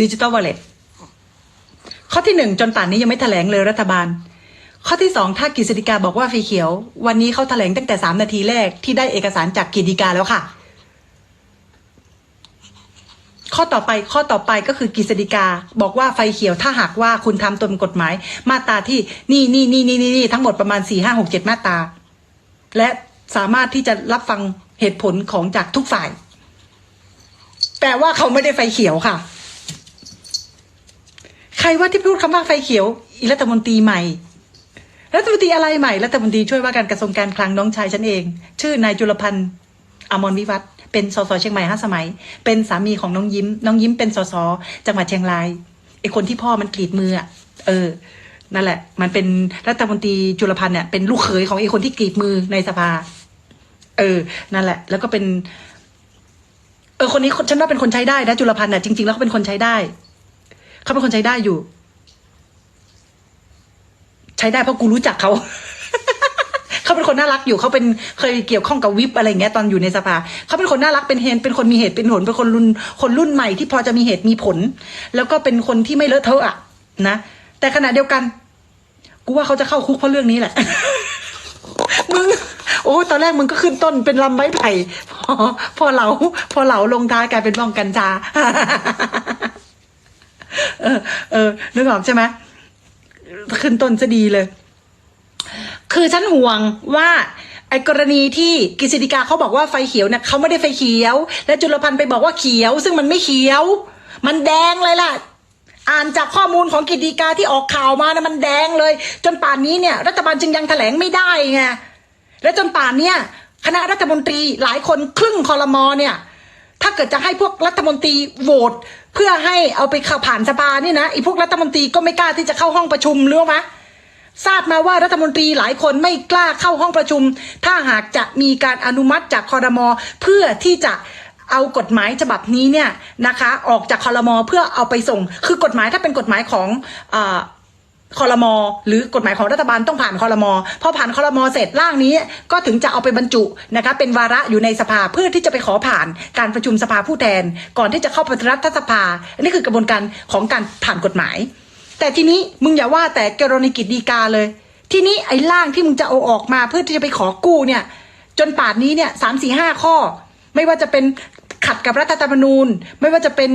ดิจิตอลวอลเล็ตข้อที่หนึ่งจนป่านนี้ยังไม่แถลงเลยรัฐบาล ข้อที่สองถ้ากฤษฎีกาบอกว่าไฟเขียว วันนี้เขาแถลงตั้งแต่สามนาทีแรกที่ได้เอกสารจากกฤษฎีกาแล้วค่ะ ข้อต่อไปข้อต่อไปก็คือกฤษฎีกาบอกว่าไฟเขียวถ้าหากว่าคุณทำตามกฎหมาย มาตราที่นี่นี่นี่นี่นี่นี่ทั้งหมดประมาณสี่ห้าหกเจ็ดมาตราและสามารถที่จะรับฟังเหตุผลของจากทุกฝ่าย แต่ว่าเขาไม่ได้ไฟเขียวค่ะ ครว่าที่พูดคำว่าไฟเขียว อีรัฐมนตรีใหม่ รัฐมนตรีอะไรใหม่ รัฐมนตรีช่วยว่าการกระทรวงการคลังน้องชายฉันเอง ชื่อนายจุลพันธ์อมรวิวัฒน์เป็นสสเชียงใหม่ห้าสมัย เป็นสามีของน้องยิ้ม น้องยิ้มเป็นสสจังหวัดเชียงรายไอคนที่พ่อมันกรีดมืออะเออ นั่นแหละ มันเป็นรัฐมนตรีจุลพันธ์เนี่ยเป็นลูกเขยของไอคนที่กรีดมือในสภา เออ นั่นแหละ แล้วก็เป็น เออ คนนี้ฉันว่าเป็นคนใช้ได้นะจุลพันธ์น่ะจริงๆแล้วเขาเป็นคนใช้ได้ เขาเป็นคนใช้ได้อยู่ ใช้ได้เพราะกูรู้จักเขาเขาเป็นคนน่ารักอยู่เขาเป็นเคยเกี่ยวข้องกับวิปอะไรเงี้ยตอนอยู่ในสภาเขาเป็นคนน่ารักเป็นเฮนเป็นคนมีเหตุเป็นผลเป็นคนรุ่นคนรุ่นใหม่ที่พอจะมีเหตุมีผล แล้วก็เป็นคนที่ไม่เลอะเทอะอะนะแต่ขณะเดียวกัน กูว่าเขาจะเข้าคุกเพราะเรื่องนี้แหละมึงโอ้ตอนแรกมึงก็ขึ้นต้นเป็นลำไม้ไผ่พอพอเหลาพอเหลาลงท้ายกลายเป็นบ้องกัญชา เออ เออนึกออกใช่ไหมขึ้นต้นจะดีเลย คือฉันห่วงว่าไอ้กรณีที่กฤษฎีกาเขาบอกว่าไฟเขียวเนี่ยเขาไม่ได้ไฟเขียว และจุลพันธ์ไปบอกว่าเขียว ซึ่งมันไม่เขียว มันแดงเลยล่ะ อ่านจากข้อมูลของกฤษฎีกาที่ออกข่าวมานะมันแดงเลย จนป่านนี้เนี่ย รัฐบาลจึงยังแถลงไม่ได้ไงและจนป่านเนี่ยคณะรัฐมนตรีหลายคนครึ่งคอรมอเนี่ย ถ้าเกิดจะให้พวกรัฐมนตรีโหวต เพื่อให้เอาไปข้าผ่านสภาเนี่ยนะไอ้พวกรัฐมนตรีก็ไม่กล้าที่จะเข้าห้องประชุมรู้ไหมทราบมาว่ารัฐมนตรีหลายคนไม่กล้าเข้าห้องประชุม ถ้าหากจะมีการอนุมัติจากคอรมอเพื่อที่จะเอากฎหมายฉบับนี้เนี่ยนะคะ ออกจากคอรมอเพื่อเอาไปส่ง คือกฎหมายถ้าเป็นกฎหมายของอ คอรมอหรือกฎหมายของรัฐบาลต้องผ่านคอรมอพอผ่านคอรมอเสร็จร่างนี้ก็ถึงจะเอาไปบรรจุนะคะเป็นวาระอยู่ในสภาเพื่อที่จะไปขอผ่านการประชุมสภาผู้แทน ก่อนที่จะเข้าไปรัฐสภาอันนี้คือกระบวนการของการผ่านกฎหมาย แต่ทีนี้มึงอย่าว่าแต่กรณีกิจดีกาเลย ทีนี้ไอ้ร่างที่มึงจะเอาออกมาเพื่อที่จะไปขอกู้เนี่ยจนป่านนี้เนี่ยสามสี่ห้าข้อ ไม่ว่าจะเป็น ขัดกับรัฐธรรมนูญ ไม่ว่าจะเป็น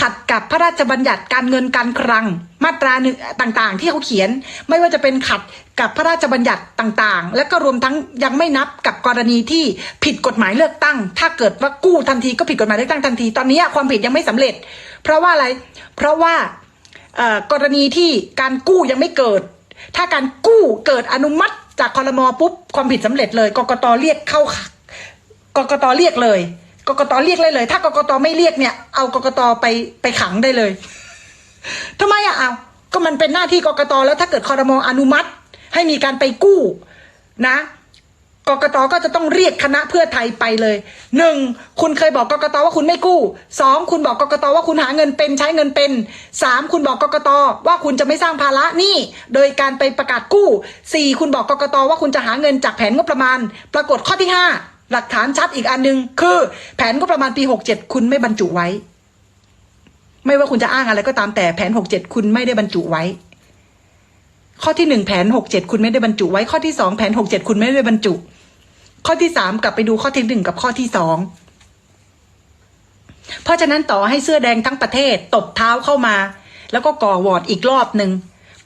ขัดกับพระราชบัญญัติการเงินการคลัง มาตราหนึ่งต่างๆ ที่เขาเขียน ไม่ว่าจะเป็นขัดกับพระราชบัญญัติต่างๆ และก็รวมทั้งยังไม่นับกับกรณีที่ผิดกฎหมายเลือกตั้ง ถ้าเกิดว่ากู้ทันทีก็ผิดกฎหมายเลือกตั้งทันทีตอนนี้ความผิดยังไม่สำเร็จ เพราะว่าอะไร เพราะว่ากรณีที่การกู้ยังไม่เกิด ถ้าการกู้เกิดอนุมัติจากคอรมอปุ๊บความผิดสำเร็จเลยกกตเรียกเข้ากกตเรียกเลย กกตเรียกเลยเลย ถ้ากกตไม่เรียกเนี่ย เอากกตไปไปขังได้เลยทำไมอะเอา ก็มันเป็นหน้าที่กกตแล้วถ้าเกิดคอรมออนุมัติ ให้มีการไปกู้นะกกตก็จะต้องเรียกคณะเพื่อไทยไปเลยหนึ่งคุณเคยบอกกกตว่าคุณไม่กู้สองคุณบอกกกตว่าคุณหาเงินเป็นใช้เงินเป็นสามคุณบอกกกตว่าคุณจะไม่สร้างภาระหนี้โดยการไปประกาศกู้สี่คุณบอกกกตว่าคุณจะหาเงินจากแผนงบประมาณ ปรากฏข้อที่ห้า หลักฐานชัดอีกอันหนึ่งคือ แผนงบประมาณปีหกเจ็ดคุณไม่บรรจุไว้ ไม่ว่าคุณจะอ้างอะไรก็ตามแต่แผนหกเจ็ดคุณไม่ได้บรรจุไว้ ข้อที่หนึ่งแผนหกเจ็ดคุณไม่ได้บรรจุไว้ ข้อที่สองแผนหกเจ็ดคุณไม่ได้บรรจุ ข้อที่สามกลับไปดูข้อที่หนึ่งกับข้อที่สองเพราะฉะนั้นต่อให้เสื้อแดงทั้งประเทศตบเท้าเข้ามา แล้วก็ก่อวอร์ดอีกรอบหนึ่ง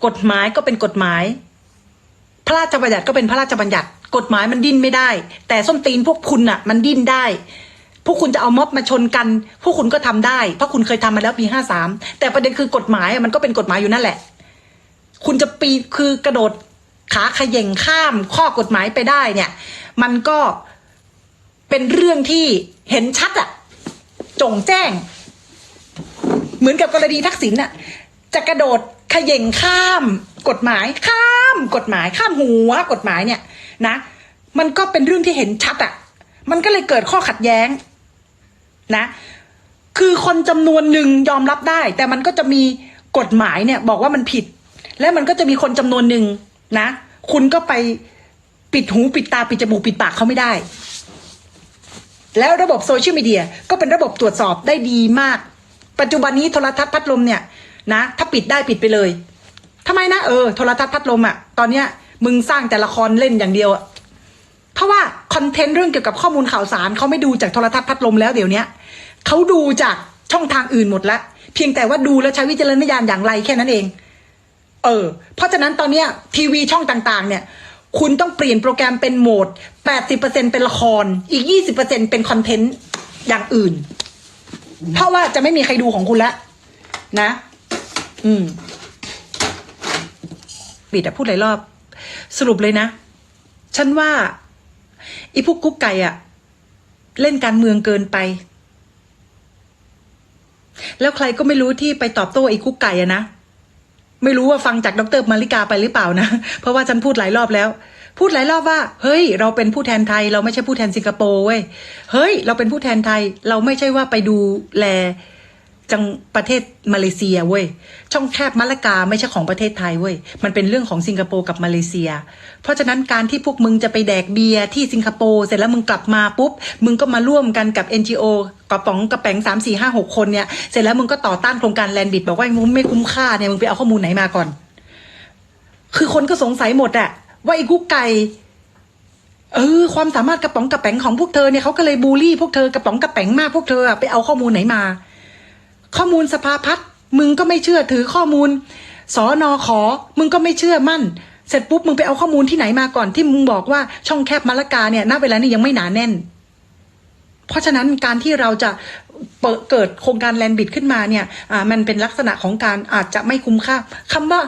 กฎหมายก็เป็นกฎหมาย พระราชบัญญัติก็เป็นพระราชบัญญัติ กฎหมายมันดิ้นไม่ได้ แต่ส้นตีนพวกคุณน่ะ มันดิ้นได้ พวกคุณจะเอาม็อบมาชนกัน พวกคุณก็ทำได้ เพราะคุณเคยทำมาแล้วปีห้าสามแต่ประเด็นคือกฎหมายมันก็เป็นกฎหมายอยู่นั่นแหละ คุณจะปีคือกระโดดขาขย่งข้ามข้อกฎหมายไปได้เนี่ย มันก็เป็นเรื่องที่เห็นชัดอะจงแจ้ง เหมือนกับกรณีทักษิณอะจะกระโดดขย่งข้าม กฎหมายข้าม กฎหมายข้ามหัวกฎหมายเนี่ย นะ มันก็เป็นเรื่องที่เห็นชัดอะมันก็เลยเกิดข้อขัดแย้ง นะ คือคนจำนวนหนึ่งยอมรับได้ แต่มันก็จะมีกฎหมายเนี่ย บอกว่ามันผิด และมันก็จะมีคนจำนวนหนึ่งนะ คุณก็ไปปิดหูปิดตาปิดจมูกปิดปากเขาไม่ได้ แล้วระบบโซเชียลมีเดียก็เป็นระบบตรวจสอบได้ดีมาก ปัจจุบันนี้โทรทัศน์พัดลมเนี่ยนะ ถ้าปิดได้ปิดไปเลยทำไมนะเออโทรทัศน์พัดลมอะตอนเนี้ย มึงสร้างแต่ละครเล่นอย่างเดียวอะเพราะว่าคอนเทนต์เรื่องเกี่ยวกับข้อมูลข่าวสารเขาไม่ดูจากโทรทัศน์พัดลมแล้วเดี๋ยวนี้เขาดูจากช่องทางอื่นหมดละเพียงแต่ว่าดูแล้วใช้วิจารณญาณอย่างไรแค่นั้นเอง เออ เพราะฉะนั้นตอนเนี้ยทีวีช่องต่างๆ เนี่ย คุณต้องเปลี่ยนโปรแกรมเป็นโหมด 80%เป็นละคร อีก 20%เป็นคอนเทนต์อย่างอื่น เพราะว่าจะไม่มีใครดูของคุณแล้วนะ อืม ปิดอะพูดหลายรอบ สรุปเลยนะ ฉันว่าไอีพวกกุ๊กไก่อะเล่นการเมืองเกินไป แล้วใครก็ไม่รู้ที่ไปตอบโต้ไอ้กุ๊กไก่อะนะไม่รู้ว่าฟังจากดรมาริกาไปหรือเปล่านะ เพราะว่าฉันพูดหลายรอบแล้ว พูดหลายรอบว่า เฮ้ย เราเป็นผู้แทนไทย เราไม่ใช่ผู้แทนสิงคโปร์เว้ย เฮ้ย เราเป็นผู้แทนไทย เราไม่ใช่ว่าไปดูแล จังประเทศมาเลเซียเว้ยช่องแคบมะละกาไม่ใช่ของประเทศไทยเว้ยมันเป็นเรื่องของสิงคโปร์กับมาเลเซีย เพราะฉะนั้นการที่พวกมึงจะไปแดกเบียร์ที่สิงคโปร์เสร็จแล้วมึงกลับมาปุ๊บ มึงก็มาร่วมกันกับ NGO กระป๋องกระแป๋งสามสี่ห้าหกคนเนี่ยเสร็จแล้วมึงก็ต่อต้านโครงการแลนบิดบอกว่ามึงไม่คุ้มค่าเนี่ยมึงไปเอาข้อมูลไหนมาก่อน คือคนก็สงสัยหมดอะว่าไอ้กุ๊กไก่เออความสามารถกระป๋องกระแป๋งของพวกเธอเนี่ยเขาก็เลยบูลลี่พวกเธอกระป๋องกระแป๋งมากพวกเธอไปเอาข้อมูลไหนมา ข้อมูลสภาพัฒน์มึงก็ไม่เชื่อถือข้อมูลสอนอขอมึงก็ไม่เชื่อมั่น เสร็จปุ๊บมึงไปเอาข้อมูลที่ไหนมาก่อนที่มึงบอกว่าช่องแคบมะละกาเนี่ยณเวลานี้ยังไม่หนาแน่น เพราะฉะนั้นการที่เราจะเปิดเกิดโครงการแลนบิดขึ้นมาเนี่ยอ่ามันเป็นลักษณะของการอาจจะไม่คุ้มค่าคำว่า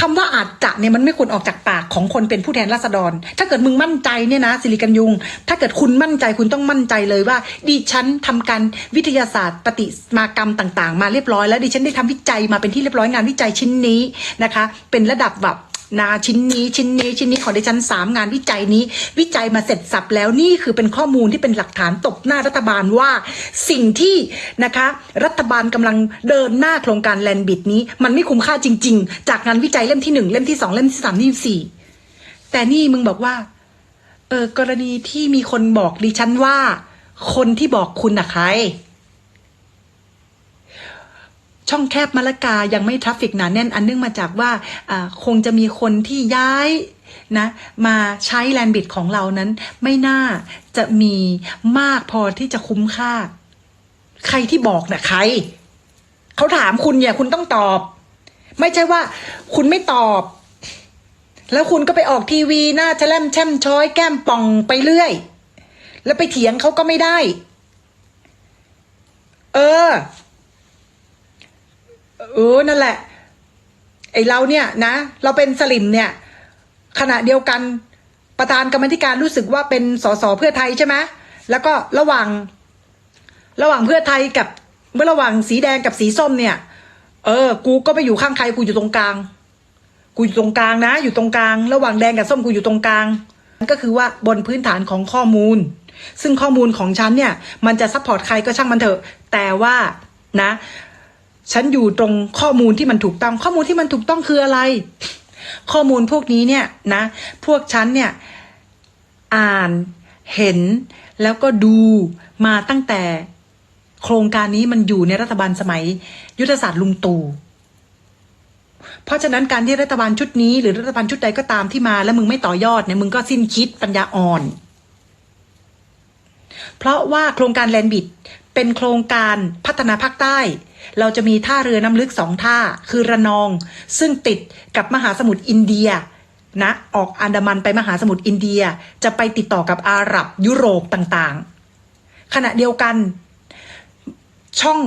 คำว่าอาจจะเนี่ยมันไม่ควรออกจากปากของคนเป็นผู้แทนราษฎร ถ้าเกิดมึงมั่นใจเนี่ยนะสิริกัญยุง ถ้าเกิดคุณมั่นใจคุณต้องมั่นใจเลยว่า ดิฉันทำการวิทยาศาสตร์ ปฏิมากรรมต่าง ๆ มาเรียบร้อยแล้วดิฉันได้ทำวิจัยมาเป็นที่เรียบร้อยงานวิจัยชิ้นนี้นะคะ เป็นระดับแบบ นาชิ้นนี้ชิ้นนี้ชิ้นนี้ของดิฉันสามงานวิจัยนี้ วิจัยมาเสร็จสับแล้วนี่คือเป็นข้อมูลที่เป็นหลักฐานตบหน้ารัฐบาลว่า สิ่งที่นะคะ รัฐบาลกำลังเดินหน้าโครงการแลนบิดนี้ มันไม่คุ้มค่าจริง ๆ จากงานวิจัยเล่มที่หนึ่งเล่มที่สองเล่มที่สามเล่มที่สี่แต่นี่มึงบอกว่าเออกรณีที่มีคนบอกดิฉันว่า คนที่บอกคุณน่ะใคร ช่องแคบมะละกายังไม่ทราฟฟิกหนาแน่นอันเนื่องมาจากว่าคงจะมีคนที่ย้ายนะมาใช้แลนบิดของเรานั้นไม่น่าจะมีมากพอที่จะคุ้มค่า ใครที่บอกนะ่ะใคร เขาถามคุณเนี่ยคุณต้องตอบ ไม่ใช่ว่า คุณไม่ตอบ แล้วคุณก็ไปออกทีวีหน้าแชล่มแช่มช้อยแก้มป่องไปเรื่อย แล้วไปเถียงเขาก็ไม่ได้ เออ เออนั่นแหละ ไอเราเนี่ยนะ เราเป็นสลิมเนี่ย ขณะเดียวกันประธานกรรมธิการรู้สึกว่าเป็นสสเพื่อไทยใช่ไหมแล้วก็ระหว่าง ระหว่างเพื่อไทยกับเมื่อระหว่างสีแดงกับสีส้มเนี่ย เออ กูก็ไปอยู่ข้างใครกูอยู่ตรงกลาง กูอยู่ตรงกลางนะ อยู่ตรงกลาง ระหว่างแดงกับส้มกูอยู่ตรงกลาง ก็คือว่าบนพื้นฐานของข้อมูล ซึ่งข้อมูลของฉันเนี่ย มันจะซัพพอร์ตใครก็ช่างมันเถอะ แต่ว่านะ ฉันอยู่ตรงข้อมูลที่มันถูกต้อง ข้อมูลที่มันถูกต้องคืออะไร ข้อมูลพวกนี้เนี่ยนะ พวกฉันเนี่ยอ่านเห็นแล้วก็ดูมาตั้งแต่โครงการนี้มันอยู่ในรัฐบาลสมัย ยุทธศาสตร์ลุงตู่เพราะฉะนั้นการที่รัฐบาลชุดนี้ หรือรัฐบาลชุดใดก็ตามที่มาแล้วมึงไม่ต่อยอดเนี่ยมึงก็สิ้นคิดปัญญาอ่อน เพราะว่าโครงการแลนบิด เป็นโครงการพัฒนาภาคใต้ เราจะมีท่าเรือน้ำลึกสองท่า คือระนอง ซึ่งติดกับมหาสมุทรอินเดียนะออกอันดามันไปมหาสมุทรอินเดีย จะไปติดต่อกับอาหรับยุโรปต่างๆ ขณะเดียวกัน ช่อง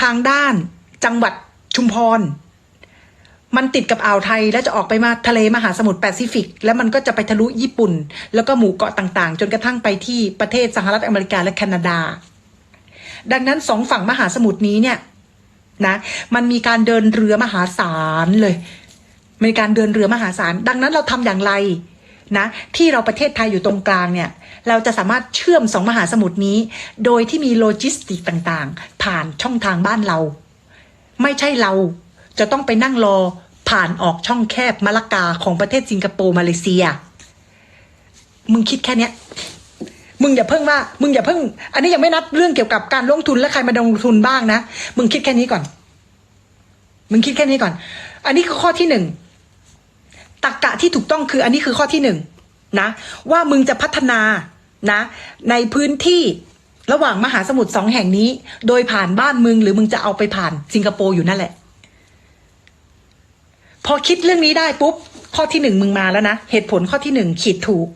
ทางด้านจังหวัดชุมพร มันติดกับอ่าวไทยและจะออกไปมาทะเลมหาสมุทรแปซิฟิก แล้วมันก็จะไปทะลุญี่ปุ่น แล้วก็หมู่เกาะต่างๆ จนกระทั่งไปที่ประเทศสหรัฐอเมริกาและแคนาดา ดังนั้นสองฝั่งมหาสมุทรนี้เนี่ยนะมันมีการเดินเรือมหาศาลเลยมีการเดินเรือมหาศาล ดังนั้นเราทำอย่างไรนะที่เราประเทศไทยอยู่ตรงกลางเนี่ยเราจะสามารถเชื่อมสองมหาสมุทรนี้ โดยที่มีโลจิสติกต่างๆ ผ่านช่องทางบ้านเรา ไม่ใช่เราจะต้องไปนั่งรอผ่านออกช่องแคบมะละกาของประเทศสิงคโปร์มาเลเซีย มึงคิดแค่เนี้ย มึงอย่าเพิ่งว่า มึงอย่าเพิ่ง อันนี้ยังไม่นับเรื่องเกี่ยวกับการลงทุนและใครมาลงทุนบ้างนะ มึงคิดแค่นี้ก่อน มึงคิดแค่นี้ก่อน อันนี้คือข้อที่หนึ่งตรกกะที่ถูกต้องคืออันนี้คือข้อที่หนึ่งนะ ว่ามึงจะพัฒนานะ ในพื้นที่ระหว่างมหาสมุทรสองแห่งนี้ โดยผ่านบ้านมึงหรือมึงจะเอาไปผ่านสิงคโปร์อยู่นั่นแหละ พอคิดเรื่องนี้ได้ปุ๊บข้อที่หนึ่งมึงมาแล้วนะ เหตุผลข้อที่หนึ่งขีดถูก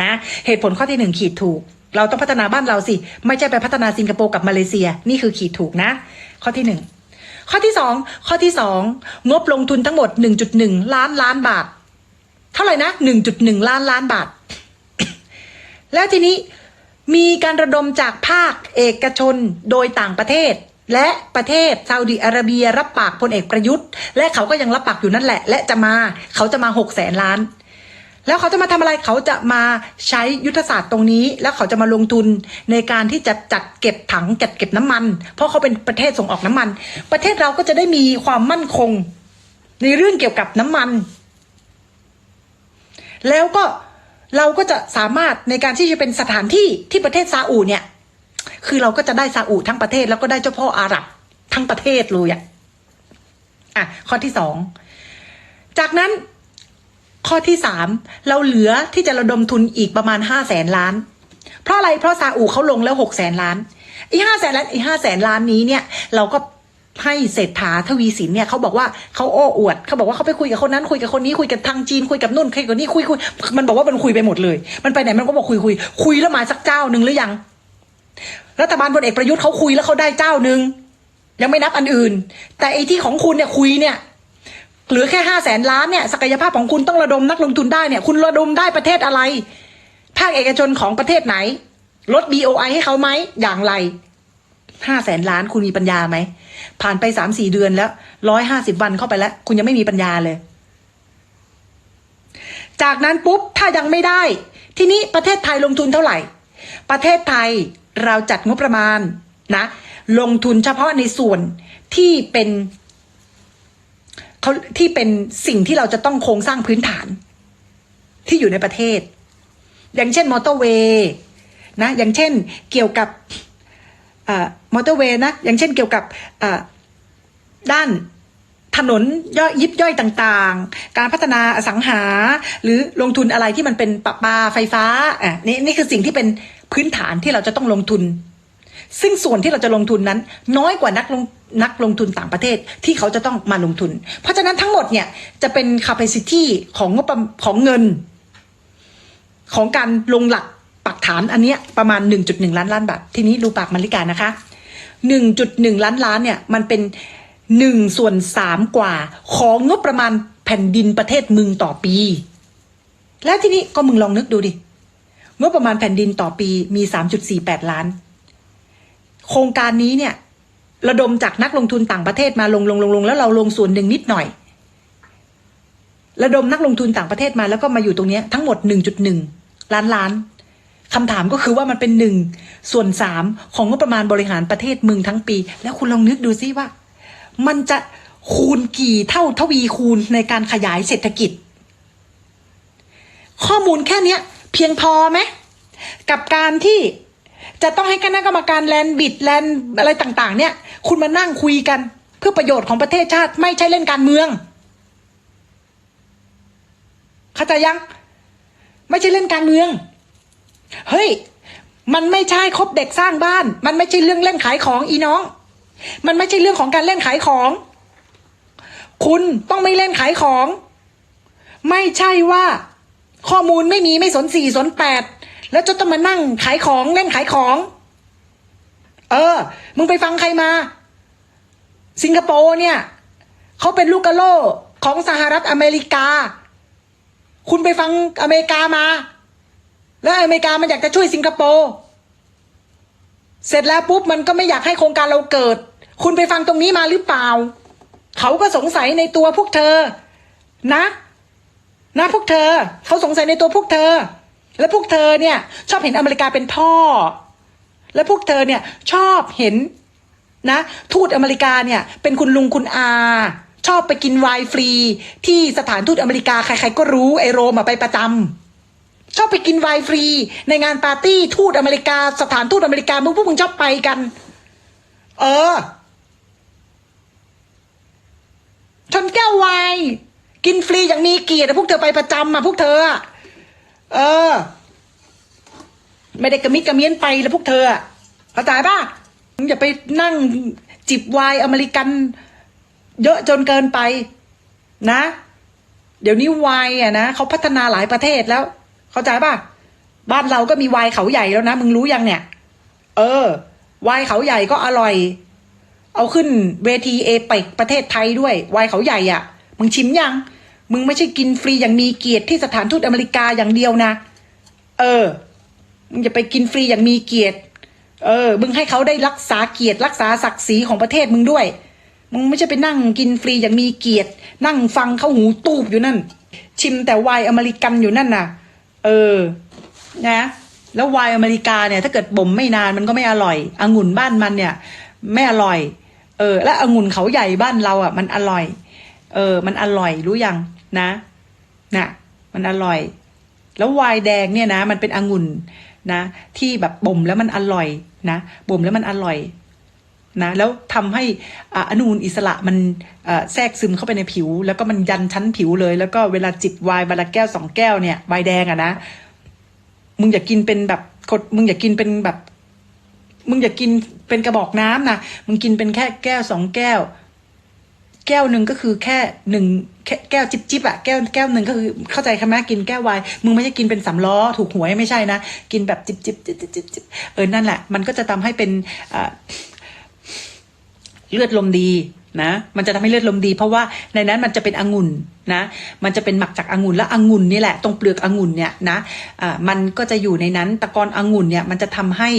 นะ เหตุผลข้อที่หนึ่งขีดถูก เราต้องพัฒนาบ้านเราสิ ไม่ใช่ไปพัฒนาสิงคโปร์กับมาเลเซีย นี่คือขีดถูกนะ ข้อที่หนึ่งข้อที่สองข้อที่สองงบลงทุนทั้งหมดหนึ่งจุดหนึ่งล้านล้านบาท เท่าไหร่นะหนึ่งจุดหนึ่งล้านล้านบาท แล้วทีนี้มีการระดมจากภาคเอกชนโดยต่างประเทศ และประเทศซาอุดิอาระเบีย รับปากพลเอกประยุทธ์ และเขาก็ยังรับปากอยู่นั่นแหละ และจะมาเขาจะมาหกแสนล้าน แล้วเขาจะมาทำอะไรเขาจะมาใช้ยุทธศาสตร์ตรงนี้ แล้วเขาจะมาลงทุนในการที่จะจัดเก็บถังจัดเก็บน้ำมัน เพราะเขาเป็นประเทศส่งออกน้ำมัน ประเทศเราก็จะได้มีความมั่นคง ในเรื่องเกี่ยวกับน้ำมัน แล้วก็เราก็จะสามารถในการที่จะเป็นสถานที่ที่ประเทศซาอุเนี่ย คือเราก็จะได้ซาอุทั้งประเทศแล้วก็ได้เจ้าพ่ออาหรับทั้งประเทศเลยอะอะข้อที่สองจากนั้น ข้อที่สามเราเหลือที่จะระดมทุนอีกประมาณห้าแสนล้าน เพราะอะไรเพราะซาอุเขาลงแล้วหกแสนล้านอีห้าแสนล้านอีห้าแสนล้านนี้เนี่ยเราก็ให้เศรษฐาทวีสินเนี่ยเขาบอกว่าเขาโอ้อวดเขาบอกว่าเขาไปคุยกับคนนั้นคุยกับคนนี้คุยกับทางจีนคุยกับนู่นคุยกับนี่คุยคุยมันบอกว่ามันคุยไปหมดเลย มันไปไหนมันก็บอกคุยคุยคุยแล้วมาสักเจ้าหนึ่งหรือยังรัฐบาลพลเอกประยุทธ์เขาคุยแล้วเขาได้เจ้าหนึ่งยังไม่นับอันอื่น แต่ไอ้ที่ของคุณเนี่ยคุยเนี่ย หลือแค่ห้าแสนล้านเนี่ยศักยภาพของคุณต้องระดมนักลงทุนได้เนี่ยคุณระดมได้ประเทศอะไร ภาคเอกชนของประเทศไหน ลด BOI ให้เขาไหมอย่างไรห้าแสนล้านคุณมีปัญญาไหม ผ่านไปสามสี่เดือนแล้วร้อยห้าสิบวันเข้าไปแล้ว คุณยังไม่มีปัญญาเลย จากนั้นปุ๊บ ถ้ายังไม่ได้ ทีนี้ประเทศไทยลงทุนเท่าไหร่ ประเทศไทยเราจัดงบประมาณนะ ลงทุนเฉพาะในส่วนที่เป็น เขาที่เป็นสิ่งที่เราจะต้องโครงสร้างพื้นฐาน ที่อยู่ในประเทศ อย่างเช่นมอเตอร์เวย์นะ อย่างเช่นเกี่ยวกับมอเตอร์เวย์นะ อย่างเช่นเกี่ยวกับด้านถนนย่อยยิบย่อยต่างๆ การพัฒนาอสังหา หรือลงทุนอะไรที่มันเป็นประปาไฟฟ้าอะนี่นี่คือสิ่งที่เป็นพื้นฐานที่เราจะต้องลงทุน ซึ่งส่วนที่เราจะลงทุนนั้น น้อยกว่านักลง นักลงทุนต่างประเทศที่เขาจะต้องมาลงทุน เพราะฉะนั้นทั้งหมดเนี่ยจะเป็น capacity ของงบของเงิน ของการลงหลักปักฐานอันเนี้ยประมาณ 1.1 ล้านล้านบาท ทีนี้ดูปากมาริกานะคะ 1.1 ล้านล้านเนี่ยมันเป็นหนึ่งส่วนสามกว่า ของงบประมาณแผ่นดินประเทศมึงต่อปี แล้วทีนี้ก็มึงลองนึกดูดิงบประมาณแผ่นดินต่อปีมี 3.48 ล้าน โครงการนี้เนี่ย ระดมจากนักลงทุนต่างประเทศมาลงลงลงลงแล้วเราลงส่วนหนึ่งนิดหน่อย ระดมนักลงทุนต่างประเทศมาแล้วก็มาอยู่ตรงนี้ทั้งหมด 1.1 ล้านล้านคำถามก็คือว่ามันเป็นหนึ่งส่วนสามของงบประมาณบริหารประเทศมึงทั้งปี แล้วคุณลองนึกดูซิว่า มันจะคูณกี่เท่าทวีคูณในการขยายเศรษฐกิจ ข้อมูลแค่นี้เพียงพอไหมกับการที่ จะต้องให้คณะกรรมการแลนบิดแลนอะไรต่างๆ เนี่ย คุณมานั่งคุยกัน เพื่อประโยชน์ของประเทศชาติไม่ใช่เล่นการเมืองเข้าใจยัง ไม่ใช่เล่นการเมือง เฮ้ย มันไม่ใช่คบเด็กสร้างบ้าน มันไม่ใช่เรื่องเล่นขายของอีน้อง มันไม่ใช่เรื่องของการเล่นขายของ คุณต้องไม่เล่นขายของ ไม่ใช่ว่า ข้อมูลไม่มีไม่สนสี่สนแปด แล้วจะต้องมานั่งขายของเล่นขายของ เออ มึงไปฟังใครมา สิงคโปร์เนี่ยเขาเป็นลูกกะโลของสหรัฐอเมริกา คุณไปฟังอเมริกามา แล้วอเมริกามันอยากจะช่วยสิงคโปร์เสร็จแล้วปุ๊บมันก็ไม่อยากให้โครงการเราเกิด คุณไปฟังตรงนี้มาหรือเปล่า เขาก็สงสัยในตัวพวกเธอ นะ นะพวกเธอ เขาสงสัยในตัวพวกเธอ และพวกเธอเนี่ย ชอบเห็นอเมริกาเป็นพ่อ และพวกเธอเนี่ยชอบเห็นนะ ทูตอเมริกาเนี่ย เป็นคุณลุงคุณอา ชอบไปกินไวน์ฟรี ที่สถานทูตอเมริกาใครๆก็รู้ไอโรมอะไปประจำชอบไปกินไวน์ฟรี ในงานปาร์ตี้ทูตอเมริกา สถานทูตอเมริกามึงพวกมึงชอบไปกัน เออชนแก้วไวน์กินฟรีอย่างมีเกียรติพวกเธอไปประจำอะพวกเธอ เออ ไม่ได้กระมิดกระเมียนไปแล้วพวกเธอเข้าใจป่ะมึงอย่าไปนั่งจิบไวน์อเมริกัน เยอะจนเกินไป นะ เดี๋ยวนี้ไวน์อะนะเขาพัฒนาหลายประเทศแล้ว เข้าใจป่ะ บ้านเราก็มีไวน์เขาใหญ่แล้วนะ มึงรู้ยังเนี่ย เออไวน์เขาใหญ่ก็อร่อย เอาขึ้นเวทีเอเปกประเทศไทยด้วยไวน์เขาใหญ่อะ มึงชิมยัง มึงไม่ใช่กินฟรีอย่างมีเกียรติที่สถานทูตอเมริกาอย่างเดียวนะ เออ มึงจะไปกินฟรีอย่างมีเกียรติ เออ มึงให้เขาได้รักษาเกียรติรักษาศักดิ์ศรีของประเทศมึงด้วย มึงไม่ใช่ไปนั่งกินฟรีอย่างมีเกียรติ นั่งฟังเข้าหูตูบอยู่นั่น ชิมแต่ไวน์อเมริกันอยู่นั่นน่ะ เออ นะ แล้วไวน์อเมริกาเนี่ย ถ้าเกิดบ่มไม่นานมันก็ไม่อร่อยองุ่นบ้านมันเนี่ย ไม่อร่อย เออ และองุ่นเขาใหญ่บ้านเราอะ มันอร่อยเออ มันอร่อยรู้ยัง นะน่ะมันอร่อย แล้วไวน์แดงเนี่ยนะ มันเป็นองุ่นนะ ที่แบบบ่มแล้วมันอร่อยนะบ่มแล้วมันอร่อยนะแล้วทำให้อาอนุมูลอิสระมันแทรกซึมเข้าไปในผิว แล้วก็มันยันชั้นผิวเลย แล้วก็เวลาจิบไวน์บาละแก้วสองแก้วเนี่ยไวน์แดงอะนะ มึงอย่ากินเป็นแบบกดมึงอย่ากินเป็นแบบ มึงอย่ากินเป็นกระบอกน้ำนะมึงกินเป็นแค่แก้วสองแก้ว แก้วหนึ่งก็คือแค่หนึ่งแค่แก้วจิบจิบอะแก้วแก้วหนึ่งก็คือเข้าใจคำไหมกินแก้ววน์มึงไม่ใช่กินเป็นสำล้อถูกหวยไม่ใช่นะ กินแบบจิบจิบจิบจิบจิบเออนั่นแหละ มันก็จะทำให้เป็นเลือดลมดีนะ มันจะทำให้เลือดลมดี เพราะว่าในนั้นมันจะเป็นองุ่นนะ มันจะเป็นหมักจากองุ่นและองุ่นนี่แหละตรงเปลือกองุ่นเนี่ยนะอ่ามันก็จะอยู่ในนั้นตะกอนองุ่นเนี่ยมันจะทำให้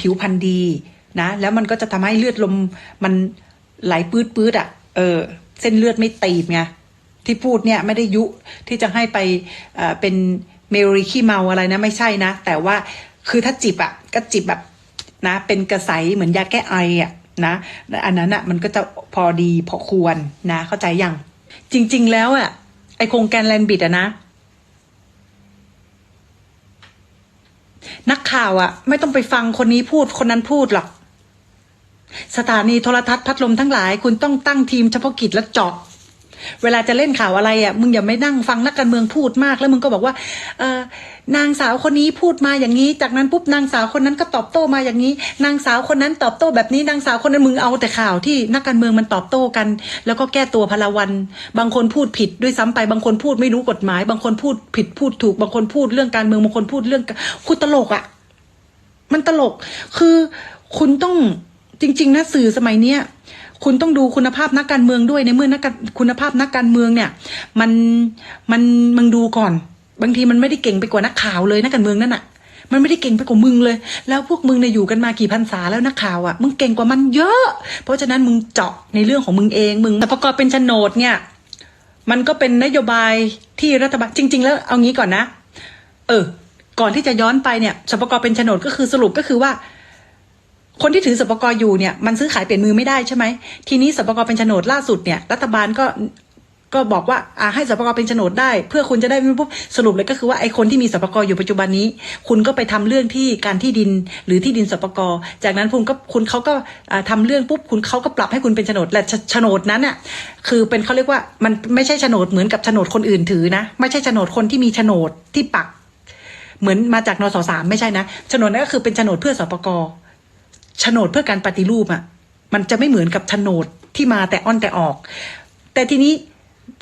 ผิวพรรณดีนะ แล้วมันก็จะทำให้เลือดลมมันไหลปื๊ดปื๊ดอะ เออ เส้นเลือดไม่ตีบไงที่พูดเนี่ยไม่ได้ยุที่จะให้ไปเเป็นเมรีขี้เมาอะไรนะไม่ใช่นะ แต่ว่าคือถ้าจิบอะก็จิบแบบนะ เป็นกระใสเหมือนยาแก้ไออะนะอันนั้นอะมันก็จะพอดีพอควรนะ เข้าใจยัง จริง ๆ แล้วอะ ไอโครงการแลนบิดอะนะ นักข่าวอะ ไม่ต้องไปฟังคนนี้พูดคนนั้นพูดหรอก สถานีโทรทัศน์พัดลมทั้งหลาย คุณต้องตั้งทีมเฉพาะกิจและเจาะ เวลาจะเล่นข่าวอะไรอะมึงอย่าไม่นั่งฟังนักการเมืองพูดมากแล้วมึงก็บอกว่า เออนางสาวคนนี้พูดมาอย่างนี้ จากนั้นปุ๊บนางสาวคนนั้นก็ตอบโต้มาอย่างนี้ นางสาวคนนั้นตอบโต้แบบนี้นางสาวคนนั้นมึงเอาแต่ข่าวที่นักการเมืองมันตอบโต้กัน แล้วก็แก้ตัวพลวัน บางคนพูดผิดด้วยซ้ำไปบางคนพูดไม่รู้กฎหมาย บางคนพูดผิดพูดถูก บางคนพูดเรื่องการเมืองบางคนพูดเรื่องคุณตลกอะ มันตลกคือคุณต้อง จริง ๆนะสื่อสมัยเนี้ยคุณต้องดูคุณภาพนักการเมืองด้วยในเมื่อนักการคุณภาพนักการเมืองเนี่ย มันมันมึงดูก่อน บางทีมันไม่ได้เก่งไปกว่านักข่าวเลยนักการเมืองนั่นอะมันไม่ได้เก่งไปกว่ามึงเลย แล้วพวกมึงเนี่ยอยู่กันมากี่พันษาแล้วนักข่าวอะมึงเก่งกว่ามันเยอะ เพราะฉะนั้นมึงเจาะในเรื่องของมึงเองมึงแต่ประกอบเป็นโฉนดเนี่ย มันก็เป็นนโยบายที่รัฐบาลจริง ๆ แล้วเอางี้ก่อนนะ เออ ก่อนที่จะย้อนไปเนี่ยสปกรเป็นโฉนดก็คือสรุปก็คือว่า คนที่ถือสปกอยู่เนี่ยมันซื้อขายเปลี่ยนมือไม่ได้ใช่ไหมทีนี้สปกเป็นโฉนดล่าสุดเนี่ยรัฐบาลก็ก็บอกว่าอ่าให้สปกเป็นโฉนดได้ เพื่อคุณจะได้ไม่ปุ๊บสรุปเลยก็คือว่าไอ้คนที่มีสปกอยู่ปัจจุบันนี้ คุณก็ไปทำเรื่องที่การที่ดินหรือที่ดินสปกจากนั้นคุณก็คุณเขาก็อ่าทำเรื่องปุ๊บคุณเขาก็ปรับให้คุณเป็นโฉนดและโฉนดนั้นน่ะคือเป็นเขาเรียกว่ามันไม่ใช่โฉนดเหมือนกับโฉนดคนอื่นถือนะ ไม่ใช่โฉนดคนที่มีโฉนดที่ปัก เหมือนมาจากนสสามไม่ใช่นะโฉนดนั่นก็คือเป็นโฉนดเพื่อสปก โฉนดเพื่อการปฏิรูปอะมันจะไม่เหมือนกับโฉนดที่มาแต่อ้อนแต่ออก แต่ทีนี้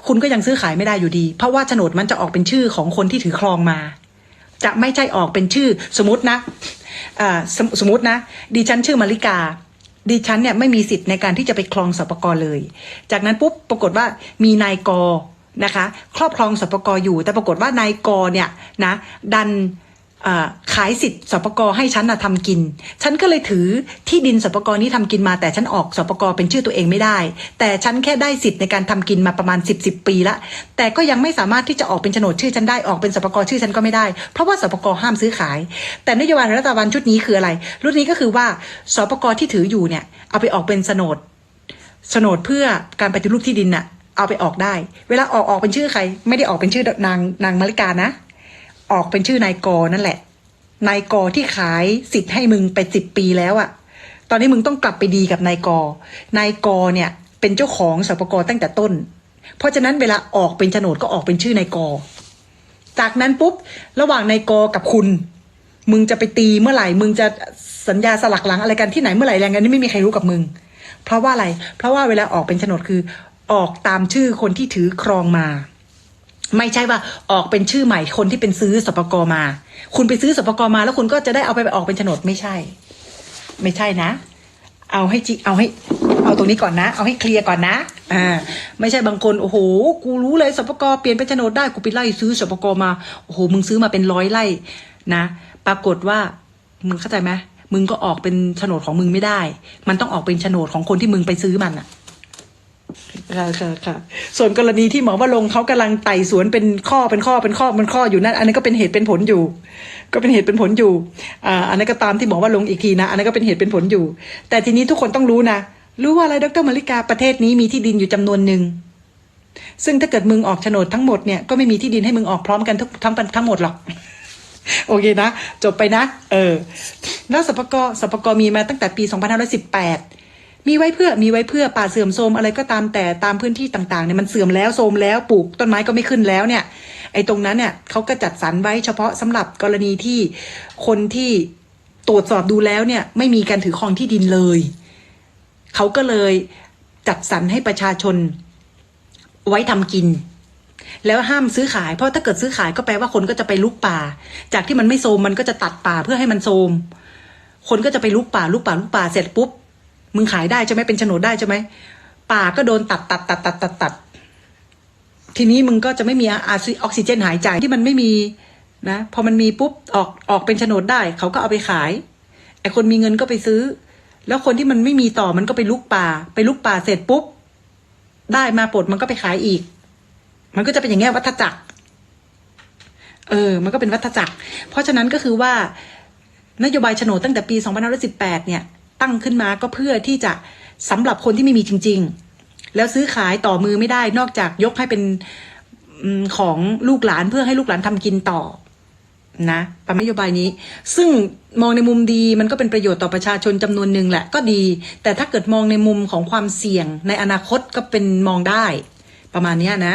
คุณก็ยังซื้อขายไม่ได้อยู่ดี เพราะว่าโฉนดมันจะออกเป็นชื่อของคนที่ถือครองมา จะไม่ใช่ออกเป็นชื่อสมมตินะสมสมมตินะ ดิฉันชื่อมาริกา ดิฉันเนี่ยไม่มีสิทธิ์ในการที่จะไปครองสปกรเลย จากนั้นปุ๊บปรากฏว่ามีนายกนะคะ ครอบครองสปกรอยู่ แต่ปรากฏว่านายกเนี่ยนะดัน ขายสิทธิ์สปกให้ฉันนะทำกิน ฉันก็เลยถือที่ดินสปกนี้ทำกินมา แต่ฉันออกสปกเป็นชื่อตัวเองไม่ได้ แต่ฉันแค่ได้สิทธิ์ในการทำกินมาประมาณ 10บสปีละ แต่ก็ยังไม่สามารถที่จะออกเป็นโฉนดชื่อฉันได้ออกเป็นสปกชื่อฉันก็ไม่ได้ เพราะว่าสปกห้ามซื้อขาย แต่นโยบายรัฐบาลชุดนี้คืออะไร รุ่นนี้ก็คือว่าสปกที่ถืออยู่เนี่ยเอาไปออกเป็นโฉนดโฉนดเพื่อการปฏิรูปที่ดินน่ะเอาไปออกได้ เวลาออกออกเป็นชื่อใคร ไม่ได้ออกเป็นชื่อนางนางมาริกานะ ออกเป็นชื่อนายกอนั่นแหละ นายกอที่ขายสิทธิ์ให้มึงไปสิบปีแล้วอะตอนนี้มึงต้องกลับไปดีกับนายกนายกเนี่ยเป็นเจ้าของสปกตั้งแต่ต้น เพราะฉะนั้นเวลาออกเป็นโฉนดก็ออกเป็นชื่อนายกจากนั้นปุ๊บระหว่างนายกกับคุณ มึงจะไปตีเมื่อไหร่ มึงจะสัญญาสลักหลังอะไรกันที่ไหนเมื่อไหร่แรงกันนี่ไม่มีใครรู้กับมึง เพราะว่าอะไร เพราะว่าเวลาออกเป็นโฉนดคือ ออกตามชื่อคนที่ถือครองมา ไม่ใช่ว่าออกเป็นชื่อใหม่คนที่เป็นซื้อสปกมา คุณไปซื้อสปกมา แล้วคุณก็จะได้เอาไปออกเป็นโฉนดไม่ใช่ ไม่ใช่นะ เอาให้จิเอาให้ เอาตรงนี้ก่อนนะ เอาให้เคลียร์ก่อนนะ อ่า ไม่ใช่บางคนโอ้โหกูรู้เลยสปกเปลี่ยนเป็นโฉนดได้กูไปไล่ซื้อสปกมาโอ้โหมึงซื้อมาเป็นร้อยไร่นะ ปรากฏว่ามึงเข้าใจไหมมึงก็ออกเป็นโฉนดของมึงไม่ได้ มันต้องออกเป็นโฉนดของคนที่มึงไปซื้อมันอะ ค่ะค่ะค่ะส่วนกรณีที่หมอว่าลงเขากำลังไต่สวนเป็นข้อเป็นข้อเป็นข้อเป็นข้ออยู่นั่นอันนั้นก็เป็นเหตุเป็นผลอยู่ ก็เป็นเหตุเป็นผลอยู่อ่าอันนั้นก็ตามที่หมอว่าลงอีกทีนะ อันนั้นก็เป็นเหตุเป็นผลอยู่ แต่ทีนี้ทุกคนต้องรู้นะ รู้ว่าอะไรดรมาริกาประเทศนี้มีที่ดินอยู่จำนวนหนึ่งซึ่งถ้าเกิดมึงออกโฉนดทั้งหมดเนี่ยก็ไม่มีที่ดินให้มึงออกพร้อมกันทั้งทั้งทั้งหมดหรอกโอเคนะ จบไปนะ เออ แล้วสปกสปกมีมาตั้งแต่ปี 2518 มีไว้เพื่อมีไว้เพื่อป่าเสื่อมโทรมอะไรก็ตามแต่ตามพื้นที่ต่างๆเนี่ยมันเสื่อมแล้วโทรมแล้วปลูกต้นไม้ก็ไม่ขึ้นแล้วเนี่ยไอ้ตรงนั้นเนี่ยเขาก็จัดสรรไว้เฉพาะสำหรับกรณีที่คนที่ตรวจสอบดูแล้วเนี่ยไม่มีการถือครองที่ดินเลย เขาก็เลยจัดสรรให้ประชาชนไว้ทำกิน แล้วห้ามซื้อขายเพราะถ้าเกิดซื้อขายก็แปลว่าคนก็จะไปลุกป่า จากที่มันไม่โซมมันก็จะตัดป่าเพื่อให้มันโซม คนก็จะไปลุกป่าลุกป่าลุกป่าเสร็จปุ๊บ มึงขายได้ใช่ไหมเป็นโฉนดได้ใช่ไหมป่าก็โดนตัดตัดตัดตัดตัดตัดทีนี้มึงก็จะไม่มีออกซิเจนหายใจที่มันไม่มีนะพอมันมีปุ๊บออกออกเป็นโฉนดได้ เขาก็เอาไปขายไอคนมีเงินก็ไปซื้อ แล้วคนที่มันไม่มีต่อมันก็ไปลุกป่า ไปลุกป่าเสร็จปุ๊บ ได้มาปลดมันก็ไปขายอีก มันก็จะเป็นอย่างเงี้ยวัฏจักร เออ มันก็เป็นวัฏจักร เพราะฉะนั้นก็คือว่านโยบายโฉนดตั้งแต่ปี 2518 เนี่ย ตั้งขึ้นมาก็เพื่อที่จะสำหรับคนที่ไม่มีจริง ๆ แล้วซื้อขายต่อมือไม่ได้ นอกจากยกให้เป็นของลูกหลานเพื่อให้ลูกหลานทำกินต่อนะตามนโยบายนี้ ซึ่งมองในมุมดีมันก็เป็นประโยชน์ต่อประชาชนจำนวนหนึ่งแหละก็ดี แต่ถ้าเกิดมองในมุมของความเสี่ยงในอนาคตก็เป็นมองได้ ประมาณนี้นะ